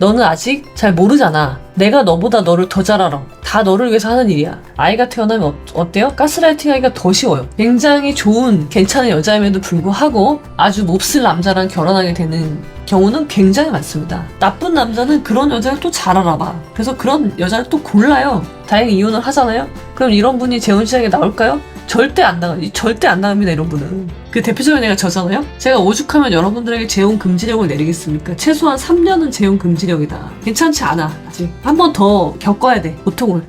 너는 아직 잘 모르잖아. 내가 너보다 너를 더 잘 알아. 다 너를 위해서 하는 일이야. 아이가 태어나면 어, 어때요? 가스라이팅 하기가 더 쉬워요. 굉장히 좋은, 괜찮은 여자임에도 불구하고 아주 몹쓸 남자랑 결혼하게 되는 경우는 굉장히 많습니다. 나쁜 남자는 그런 여자를 또 잘 알아봐. 그래서 그런 여자를 또 골라요. 다행히 이혼을 하잖아요? 그럼 이런 분이 재혼 시장에 나올까요? 절대 안 나가, 절대 안 나갑니다, 이런 분은. 그 대표적인 애가 저잖아요? 제가 오죽하면 여러분들에게 재혼 금지령을 내리겠습니까? 최소한 3년은 재혼 금지령이다. 괜찮지 않아, 아직. 한 번 더 겪어야 돼, 고통을.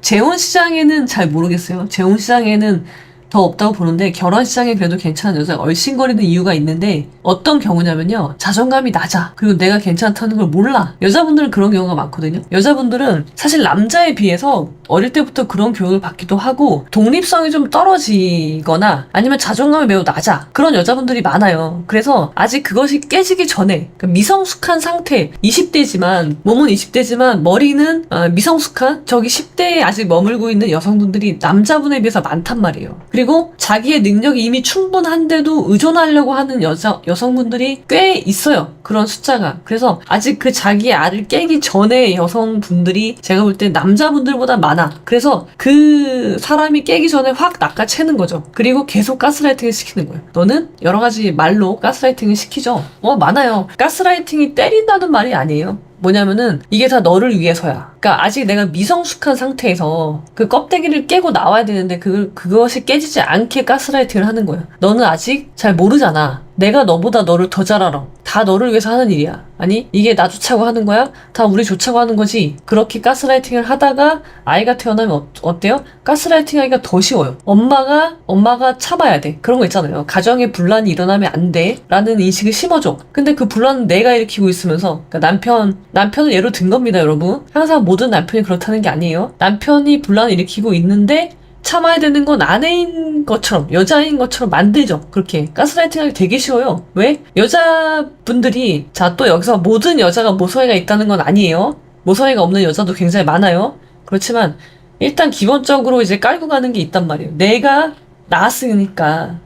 재혼 시장에는 잘 모르겠어요. 재혼 시장에는 더 없다고 보는데 결혼 시장에 그래도 괜찮은 여자가 얼씬거리는 이유가 있는데 어떤 경우냐면요. 자존감이 낮아. 그리고 내가 괜찮다는 걸 몰라. 여자분들은 그런 경우가 많거든요. 여자분들은 사실 남자에 비해서 어릴 때부터 그런 교육을 받기도 하고 독립성이 좀 떨어지거나 아니면 자존감이 매우 낮아 그런 여자분들이 많아요 그래서 아직 그것이 깨지기 전에 그러니까 미성숙한 상태 20대지만 몸은 20대지만 머리는 어, 미성숙한 저기 10대에 아직 머물고 있는 여성분들이 남자분에 비해서 많단 말이에요 그리고 자기의 능력이 이미 충분한데도 의존하려고 하는 여자, 여성분들이 꽤 있어요. 그런 숫자가. 그래서 아직 그 자기의 알을 깨기 전에 여성분들이 제가 볼 때 남자분들보다 많 아. 그래서 그 사람이 깨기 전에 확 낚아채는 거죠. 그리고 계속 가스라이팅을 시키는 거예요. 너는 여러 가지 말로 가스라이팅을 시키죠. 어, 많아요. 가스라이팅이 때린다는 말이 아니에요. 뭐냐면은 이게 다 너를 위해서야. 그러니까 아직 내가 미성숙한 상태에서 그 껍데기를 깨고 나와야 되는데 그 그것이 깨지지 않게 가스라이팅을 하는 거야. 너는 아직 잘 모르잖아. 내가 너보다 너를 더 잘 알아. 다 너를 위해서 하는 일이야. 아니 이게 나 좋자고 하는 거야? 다 우리 좋자고 하는 거지. 그렇게 가스라이팅을 하다가 아이가 태어나면 어, 어때요? 가스라이팅 하기가 더 쉬워요. 엄마가 엄마가 참아야 돼. 그런 거 있잖아요. 가정에 분란이 일어나면 안 돼. 라는 인식을 심어줘. 근데 그 분란은 내가 일으키고 있으면서 그러니까 남편 남편을 예로 든 겁니다, 여러분. 항상 모든 남편이 그렇다는 게 아니에요. 남편이 분란을 일으키고 있는데 참아야 되는 건 아내인 것처럼 여자인 것처럼 만들죠. 그렇게 가스라이팅하기 되게 쉬워요. 왜? 여자분들이 자 또 여기서 모든 여자가 모성애가 있다는 건 아니에요. 모성애가 없는 여자도 굉장히 많아요. 그렇지만 일단 기본적으로 이제 깔고 가는 게 있단 말이에요. 내가 낳았으니까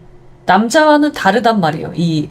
남자와는 다르단 말이에요. 이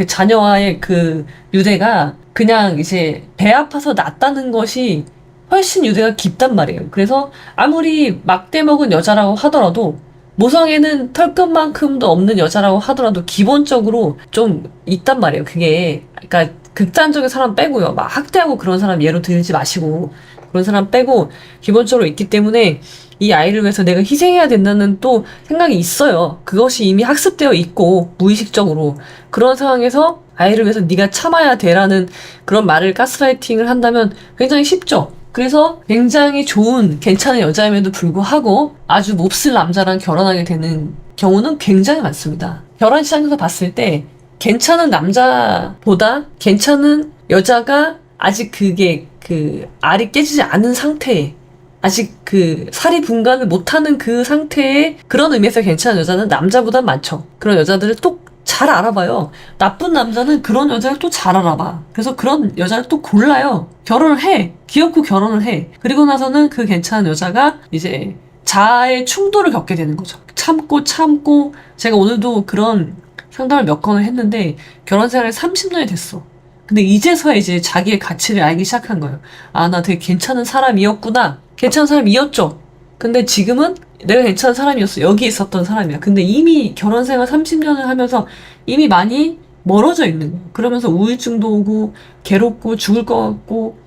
그 자녀와의 그 유대가 그냥 이제 배 아파서 낳았다는 것이 훨씬 유대가 깊단 말이에요. 그래서 아무리 막대 먹은 여자라고 하더라도 모성애는 털끝만큼도 없는 여자라고 하더라도 기본적으로 좀 있단 말이에요. 그게 그러니까 극단적인 사람 빼고요. 막 학대하고 그런 사람 예로 들지 마시고 그런 사람 빼고 기본적으로 있기 때문에 이 아이를 위해서 내가 희생해야 된다는 또 생각이 있어요. 그것이 이미 학습되어 있고 무의식적으로 그런 상황에서 아이를 위해서 네가 참아야 돼라는 그런 말을 가스라이팅을 한다면 굉장히 쉽죠. 그래서 굉장히 좋은 괜찮은 여자임에도 불구하고 아주 몹쓸 남자랑 결혼하게 되는 경우는 굉장히 많습니다. 결혼 시장에서 봤을 때 괜찮은 남자보다 괜찮은 여자가 아직 그게 그 알이 깨지지 않은 상태에 아직 그 살이 분간을 못하는 그 상태에 그런 의미에서 괜찮은 여자는 남자보다 많죠. 그런 여자들을 또 잘 알아봐요. 나쁜 남자는 그런 여자를 또 잘 알아봐. 그래서 그런 여자를 또 골라요. 결혼을 해. 귀엽고 결혼을 해. 그리고 나서는 그 괜찮은 여자가 이제 자아의 충돌을 겪게 되는 거죠. 참고 참고 제가 오늘도 그런 상담을 몇 건을 했는데 결혼 생활에 30년이 됐어. 근데 이제서야 이제 자기의 가치를 알기 시작한 거예요. 아, 나 되게 괜찮은 사람이었구나. 괜찮은 사람이었죠. 근데 지금은 내가 괜찮은 사람이었어. 여기 있었던 사람이야. 근데 이미 결혼 생활 30년을 하면서 이미 많이 멀어져 있는 거예요. 그러면서 우울증도 오고, 괴롭고, 죽을 것 같고,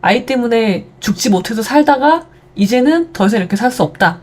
아이 때문에 죽지 못해서 살다가, 이제는 더 이상 이렇게 살 수 없다.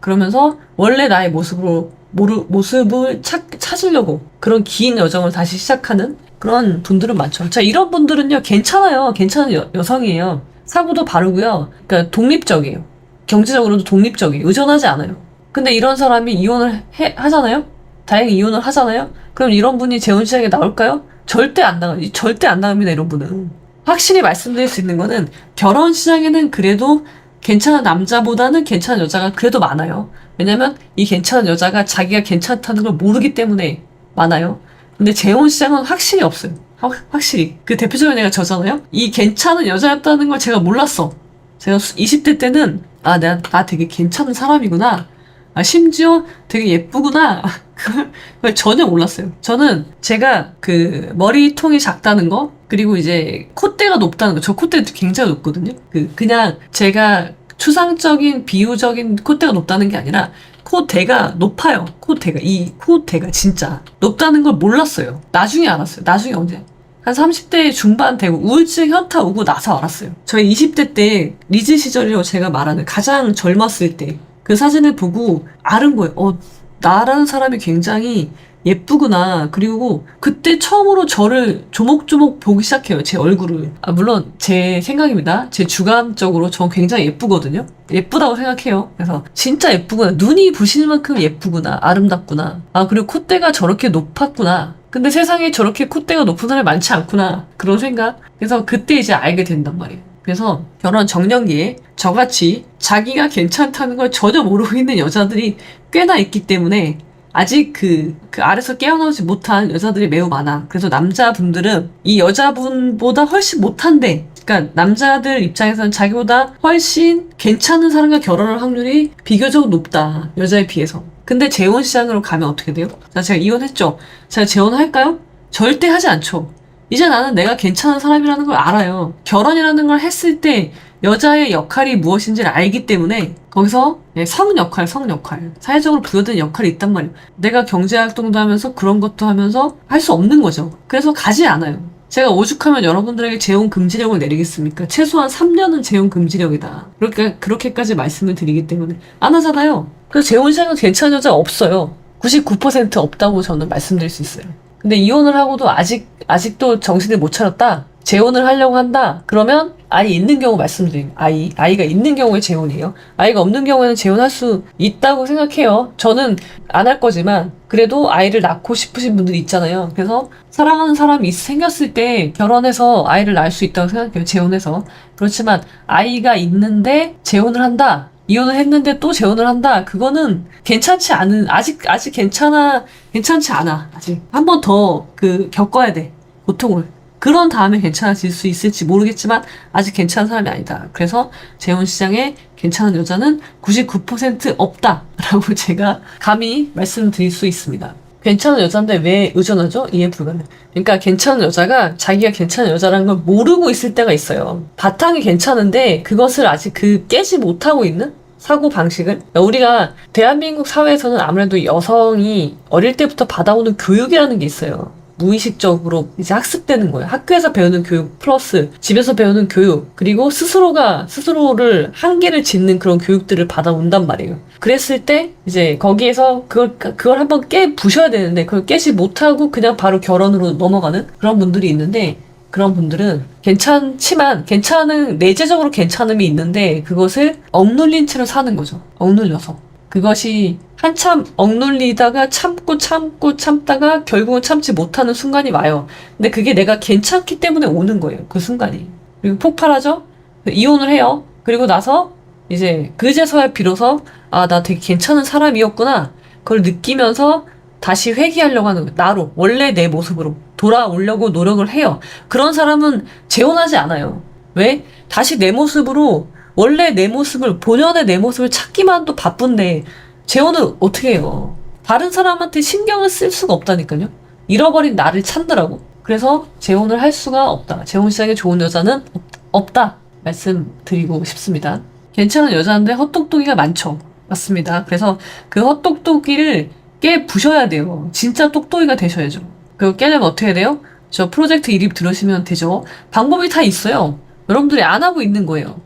그러면서 원래 나의 모습으로, 모르, 모습을 찾, 찾으려고 그런 긴 여정을 다시 시작하는 그런 분들은 많죠. 자, 이런 분들은요, 괜찮아요. 괜찮은 여, 여성이에요. 사고도 바르고요. 그러니까 독립적이에요. 경제적으로도 독립적이에요. 의존하지 않아요. 근데 이런 사람이 이혼을 해, 하잖아요? 다행히 이혼을 하잖아요? 그럼 이런 분이 재혼 시장에 나올까요? 절대 안 나가, 절대 안 나갑니다, 이런 분은. 확실히 말씀드릴 수 있는 거는 결혼 시장에는 그래도 괜찮은 남자보다는 괜찮은 여자가 그래도 많아요. 왜냐면 이 괜찮은 여자가 자기가 괜찮다는 걸 모르기 때문에 많아요. 근데 재혼 시장은 확실히 없어요. 확, 확실히. 그 대표적인 애가 저잖아요? 이 괜찮은 여자였다는 걸 제가 몰랐어. 제가 20대 때는, 아, 내가, 나 되게 괜찮은 사람이구나. 아, 심지어 되게 예쁘구나. 그걸, 전혀 몰랐어요. 저는 제가 그 머리통이 작다는 거, 그리고 이제 콧대가 높다는 거, 저 콧대 굉장히 높거든요. 그, 그냥 제가 추상적인, 비유적인 콧대가 높다는 게 아니라, 콧대가 높아요. 콧대가. 이 콧대가 진짜 높다는 걸 몰랐어요. 나중에 알았어요. 나중에 언제? 한 30대 중반 되고 우울증 현타 오고 나서 알았어요. 저희 20대 때 리즈 시절이라고 제가 말하는 가장 젊었을 때 그 사진을 보고 아는 거예요. 어, 나라는 사람이 굉장히 예쁘구나. 그리고 그때 처음으로 저를 조목조목 보기 시작해요. 제 얼굴을. 아, 물론 제 생각입니다. 제 주관적으로 전 굉장히 예쁘거든요. 예쁘다고 생각해요. 그래서 진짜 예쁘구나. 눈이 부실 만큼 예쁘구나. 아름답구나. 아, 그리고 콧대가 저렇게 높았구나. 근데 세상에 저렇게 콧대가 높은 사람이 많지 않구나. 그런 생각. 그래서 그때 이제 알게 된단 말이에요. 그래서 결혼 정년기에 저같이 자기가 괜찮다는 걸 전혀 모르고 있는 여자들이 꽤나 있기 때문에 아직 그, 그 아래서 깨어나오지 못한 여자들이 매우 많아. 그래서 남자분들은 이 여자분보다 훨씬 못한데, 그러니까 남자들 입장에서는 자기보다 훨씬 괜찮은 사람과 결혼할 확률이 비교적 높다. 여자에 비해서. 근데 재혼 시장으로 가면 어떻게 돼요? 자, 제가 이혼했죠. 제가 재혼할까요? 절대 하지 않죠. 이제 나는 내가 괜찮은 사람이라는 걸 알아요. 결혼이라는 걸 했을 때 여자의 역할이 무엇인지를 알기 때문에 거기서 예, 성 역할, 성 역할, 사회적으로 부여된 역할이 있단 말이에요. 내가 경제활동도 하면서 그런 것도 하면서 할 수 없는 거죠. 그래서 가지 않아요. 제가 오죽하면 여러분들에게 재혼 금지령을 내리겠습니까? 최소한 3년은 재혼 금지령이다. 그렇게, 그렇게까지 말씀을 드리기 때문에 안 하잖아요. 그래서 재혼 시장은 괜찮은 여자 없어요. 99% 없다고 저는 말씀드릴 수 있어요. 근데 이혼을 하고도 아직, 아직도 정신을 못 차렸다? 재혼을 하려고 한다? 그러면 아이 있는 경우 말씀드린 아이, 아이가 있는 경우에 재혼이에요. 아이가 없는 경우에는 재혼할 수 있다고 생각해요. 저는 안 할 거지만 그래도 아이를 낳고 싶으신 분들이 있잖아요. 그래서 사랑하는 사람이 생겼을 때 결혼해서 아이를 낳을 수 있다고 생각해요. 재혼해서. 그렇지만 아이가 있는데 재혼을 한다? 이혼을 했는데 또 재혼을 한다. 그거는 괜찮지 않은 아직 아직 괜찮아 괜찮지 않아. 아직 한 번 더 그 겪어야 돼. 고통을. 그런 다음에 괜찮아질 수 있을지 모르겠지만 아직 괜찮은 사람이 아니다. 그래서 재혼 시장에 괜찮은 여자는 99% 없다라고 제가 감히 말씀드릴 수 있습니다. 괜찮은 여자인데 왜 의존하죠? 이해 불가능. 그러니까 괜찮은 여자가 자기가 괜찮은 여자라는 걸 모르고 있을 때가 있어요. 바탕이 괜찮은데 그것을 아직 그 깨지 못하고 있는 사고 방식을 우리가 대한민국 사회에서는 아무래도 여성이 어릴 때부터 받아오는 교육이라는 게 있어요. 무의식적으로 이제 학습되는 거예요. 학교에서 배우는 교육 플러스 집에서 배우는 교육 그리고 스스로가 스스로를 한계를 짓는 그런 교육들을 받아온단 말이에요. 그랬을 때 이제 거기에서 그걸 그걸 한번 깨 부셔야 되는데 그걸 깨지 못하고 그냥 바로 결혼으로 넘어가는 그런 분들이 있는데 그런 분들은 괜찮지만 괜찮은 내재적으로 괜찮음이 있는데 그것을 억눌린 채로 사는 거죠. 억눌려서. 그것이 한참 억눌리다가 참고 참고 참다가 결국은 참지 못하는 순간이 와요. 근데 그게 내가 괜찮기 때문에 오는 거예요. 그 순간이. 그리고 폭발하죠? 이혼을 해요. 그리고 나서 이제 그제서야 비로소 아, 나 되게 괜찮은 사람이었구나. 그걸 느끼면서 다시 회귀하려고 하는 거예요. 나로. 원래 내 모습으로. 돌아오려고 노력을 해요. 그런 사람은 재혼하지 않아요. 왜? 다시 내 모습으로 원래 내 모습을 본연의 내 모습을 찾기만 도 바쁜데 재혼을 어떻게 해요? 다른 사람한테 신경을 쓸 수가 없다니까요. 잃어버린 나를 찾느라고. 그래서 재혼을 할 수가 없다. 재혼 시장에 좋은 여자는 없, 없다. 말씀드리고 싶습니다. 괜찮은 여자인데 헛똑똑이가 많죠. 맞습니다. 그래서 그 헛똑똑이를 깨 부셔야 돼요. 진짜 똑똑이가 되셔야죠. 그거 깨려면 어떻게 해야 돼요? 저 프로젝트 이립 들으시면 되죠. 방법이 다 있어요. 여러분들이 안 하고 있는 거예요.